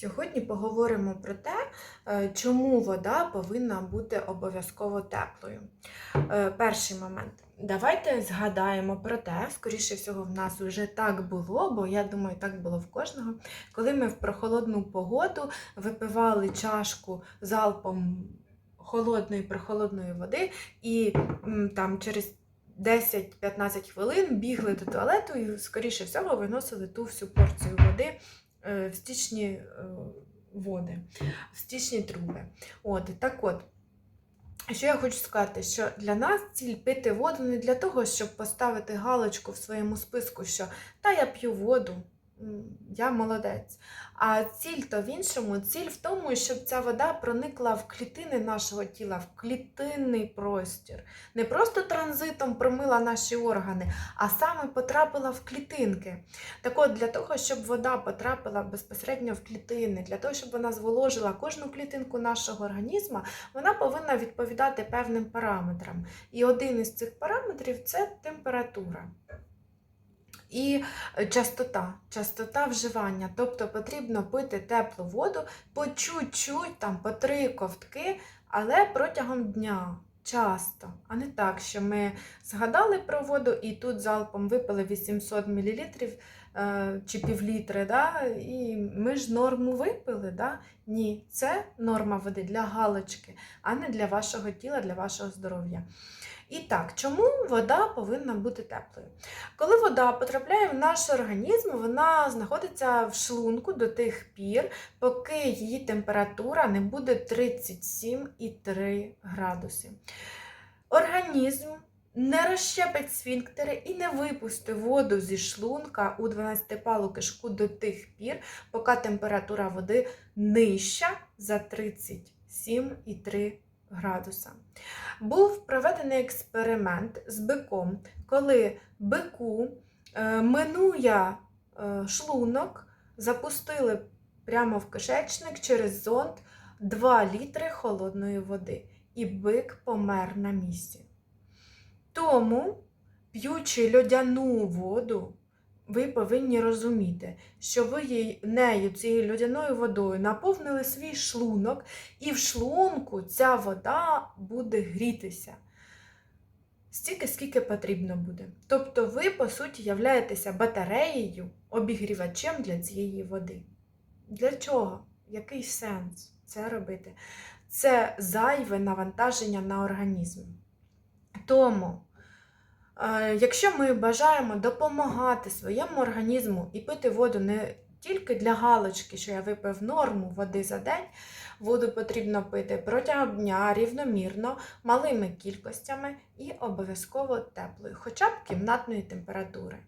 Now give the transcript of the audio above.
Сьогодні поговоримо про те, е, чому вода повинна бути обов'язково теплою. Е, Перший момент. Давайте згадаємо про те, скоріше всього, в нас вже так було, бо я думаю, так було в кожного. Коли ми в прохолодну погоду випивали чашку залпом холодної прохолодної води, і там через 10-15 хвилин бігли до туалету і, скоріше всього, виносили ту всю порцію води в стічні е, води, в стічні труби. От, так от. Що я хочу сказати, що для нас ціль пити воду не для того, щоб поставити галочку в своєму списку, що та я п'ю воду, я молодець. А ціль то в іншому, ціль в тому, щоб ця вода проникла в клітини нашого тіла, в клітинний простір. Не просто транзитом промила наші органи, а саме потрапила в клітинки. Так от, для того, щоб вода потрапила безпосередньо в клітини, для того, щоб вона зволожила кожну клітинку нашого організму, вона повинна відповідати певним параметрам. І один із цих параметрів це температура. І е, частота, частота вживання, тобто потрібно пити теплу воду по чуть-чуть, там, по три ковтки, але протягом дня. Часто, а не так, що ми згадали про воду і тут залпом випили 800 мл е, чи півлітри, да? і ми ж норму випили. Да? Ні, це норма води для галочки, а не для вашого тіла, для вашого здоров'я. І так, чому вода повинна бути теплою? Коли вода потрапляє в наш організм, вона знаходиться в шлунку до тих пір, поки її температура не буде 37,3 градуси. Організм не розщепить сфінктери і не випустить воду зі шлунка у 12-палу кишку до тих пір, поки температура води нижча за 37,3 градуса. Був проведений експеримент з биком, коли бику е, минує е, шлунок, запустили прямо в кишечник через зонд 2 літри холодної води, і бик помер на місці. Тому, п'ючи льодяну воду, ви повинні розуміти, що ви нею, цією льодяною водою, наповнили свій шлунок, і в шлунку ця вода буде грітися. Стільки, скільки потрібно буде. Тобто ви, по суті, являєтеся батареєю, обігрівачем для цієї води. Для чого? Який сенс це робити? Це зайве навантаження на організм. Тому, е, якщо ми бажаємо допомагати своєму організму і пити воду не тільки для галочки, що я випив норму води за день, воду потрібно пити протягом дня рівномірно, малими кількостями і обов'язково теплою, хоча б кімнатної температури.